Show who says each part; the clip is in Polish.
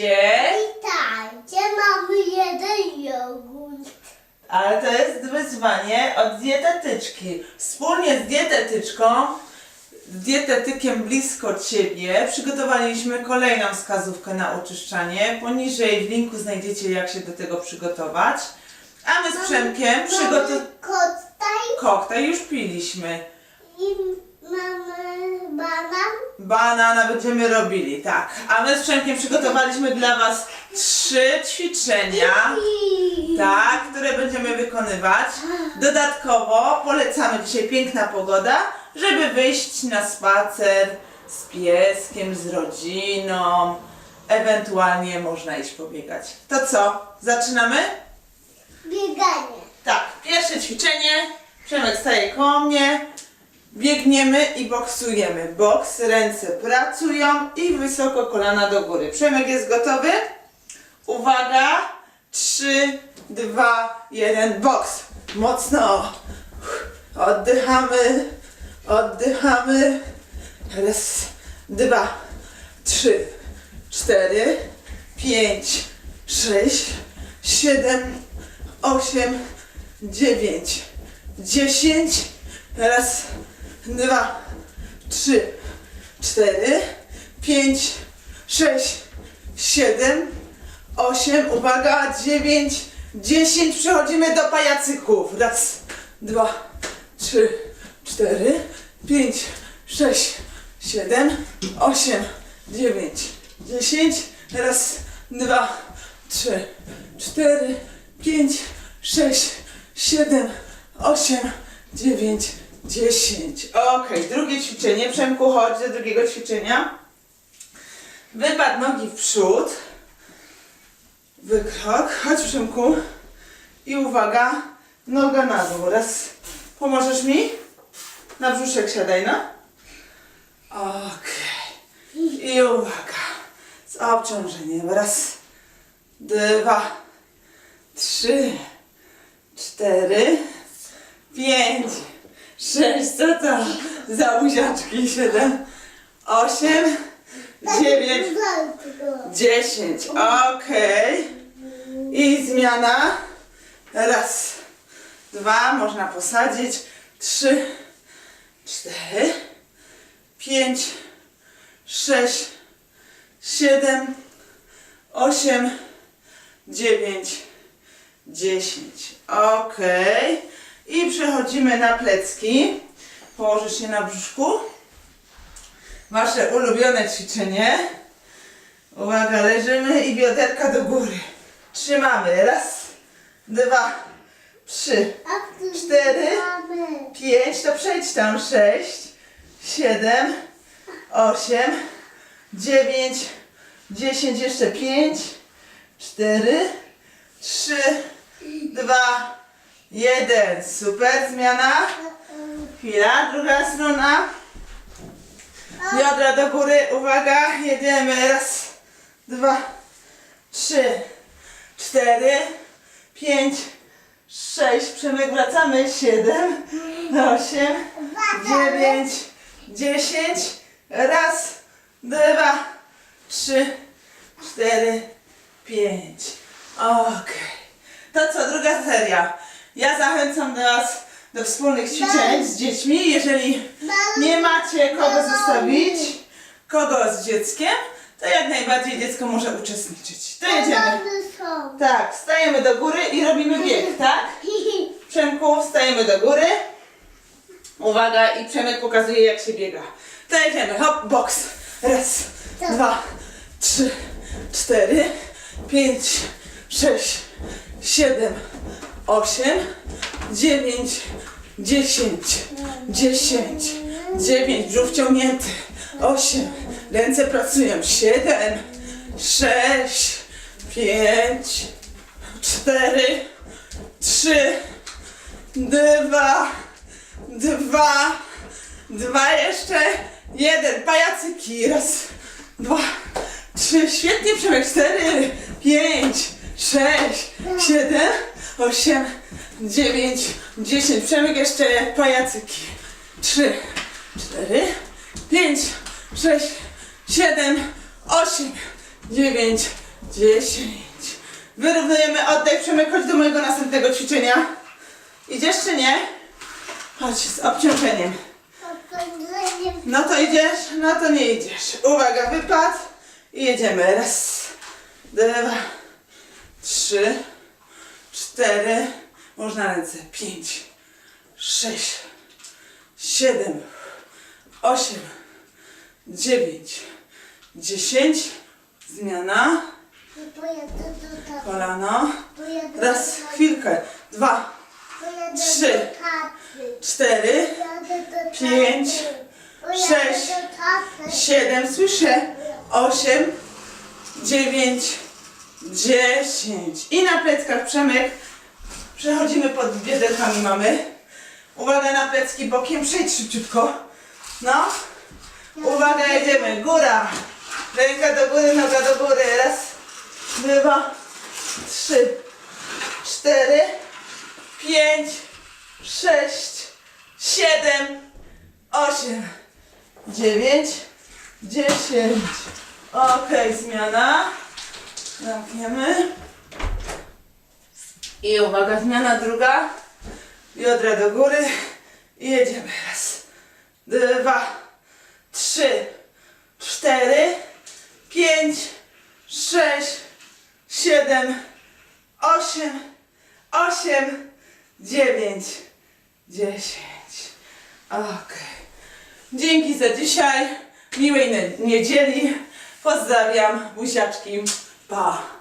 Speaker 1: Witajcie, mamy jeden jogurt.
Speaker 2: Ale to jest wyzwanie od dietetyczki. Wspólnie z dietetyczką, z dietetykiem blisko Ciebie przygotowaliśmy kolejną wskazówkę na oczyszczanie. Poniżej w linku znajdziecie jak się do tego przygotować. A my z Przemkiem przygotowaliśmy...
Speaker 1: Koktajl
Speaker 2: już piliśmy.
Speaker 1: I mamy banan.
Speaker 2: Banana będziemy robili, tak. A my z Przemkiem przygotowaliśmy dla Was trzy ćwiczenia.
Speaker 1: I...
Speaker 2: Tak, które będziemy wykonywać. Dodatkowo polecamy dzisiaj piękna pogoda, żeby wyjść na spacer z pieskiem, z rodziną. Ewentualnie można iść pobiegać. To co? Zaczynamy?
Speaker 1: Bieganie.
Speaker 2: Tak, pierwsze ćwiczenie. Przemek staje koło mnie. Biegniemy i boksujemy. Boks, ręce pracują i wysoko kolana do góry. Przemek jest gotowy? Uwaga! 3, 2, 1, boks! Mocno! Oddychamy, oddychamy. Raz, dwa, trzy, cztery, pięć, sześć, siedem, osiem, dziewięć, dziesięć. Raz, dwa, trzy, cztery, pięć, sześć, siedem, osiem. Uwaga, dziewięć, dziesięć. Przechodzimy do pajacyków. Raz, dwa, trzy, cztery, pięć, sześć, siedem, osiem, dziewięć, dziesięć. Raz, dwa, trzy, cztery, pięć, sześć, siedem, osiem, dziewięć, dziesięć. Okej, drugie ćwiczenie. Przemku, chodź do drugiego ćwiczenia. Wypad nogi w przód. Wykrok. Chodź Przemku. I uwaga, noga na dół. Raz. Pomożesz mi? Na brzuszek siadaj, no. Okej. I uwaga. Z obciążeniem. Raz, dwa, trzy, cztery, pięć, sześć, co to za buziaczki? Siedem, osiem, dziewięć, dziesięć. Okej. I zmiana. Raz, dwa, można posadzić. Trzy, cztery, pięć, sześć, siedem, osiem, dziewięć, dziesięć. Okej. I przechodzimy na plecki. Położysz się na brzuszku. Wasze ulubione ćwiczenie. Uwaga, leżymy i bioderka do góry. Trzymamy. Raz, dwa, trzy, Cztery. pięć. To przejdź tam. Sześć, siedem, osiem, dziewięć, dziesięć. Jeszcze pięć, cztery, trzy, dwa, jeden. Super. Zmiana. Chwila. Druga strona. Biodra do góry, uwaga, jedziemy. Raz, dwa, trzy, cztery, pięć, sześć. Przemek wracamy. Siedem, osiem, dziewięć, dziesięć. Raz, dwa, trzy, cztery, pięć. Okej. To co, druga seria. Ja zachęcam do Was do wspólnych ćwiczeń z dziećmi. Jeżeli nie macie kogo zostawić, kogo z dzieckiem, to jak najbardziej dziecko może uczestniczyć. To jedziemy. Tak, stajemy do góry i robimy bieg, tak? Przemku, wstajemy do góry. Uwaga, i Przemek pokazuje jak się biega. To jedziemy, hop, boks. Raz, dwa, trzy, cztery, pięć, sześć, siedem, osiem, dziewięć, dziesięć, dziesięć, dziewięć, brzuch wciągnięty, osiem, ręce pracują, siedem, sześć, pięć, cztery, trzy, dwa, dwa, dwa jeszcze, jeden, pajacyki, raz, dwa, trzy, świetnie Przemek, cztery, pięć, sześć, siedem, osiem, dziewięć, dziesięć, Przemek jeszcze pajacyki, trzy, cztery, pięć, sześć, siedem, osiem, dziewięć, dziesięć. Wyrównujemy oddech. Przemek, chodź do mojego następnego ćwiczenia. Idziesz czy nie? Chodź z obciążeniem. No to idziesz, no to nie idziesz. Uwaga, wypad i jedziemy. Raz, dwa, trzy, cztery, można ręce, pięć, sześć, siedem, osiem, dziewięć, dziesięć, zmiana, kolano, raz, chwilkę, dwa, trzy, cztery, pięć, sześć, siedem, słyszę, osiem, dziewięć, dziesięć. I na pleckach Przemek. Przechodzimy pod bioderkami mamy. Uwaga na plecki bokiem, przejdź szybciutko. No. Uwaga, jedziemy. Góra. Ręka do góry, noga do góry. Raz, dwa, trzy, cztery, pięć, sześć, siedem, osiem, dziewięć, dziesięć. Okej, zmiana. Zamkniemy. I uwaga, zmiana druga. Biodra do góry. I jedziemy. Raz, dwa, trzy, cztery, pięć, sześć, siedem, osiem, osiem, dziewięć, dziesięć. Okej. Dzięki za dzisiaj. Miłej niedzieli. Pozdrawiam. Buziaczki. 爸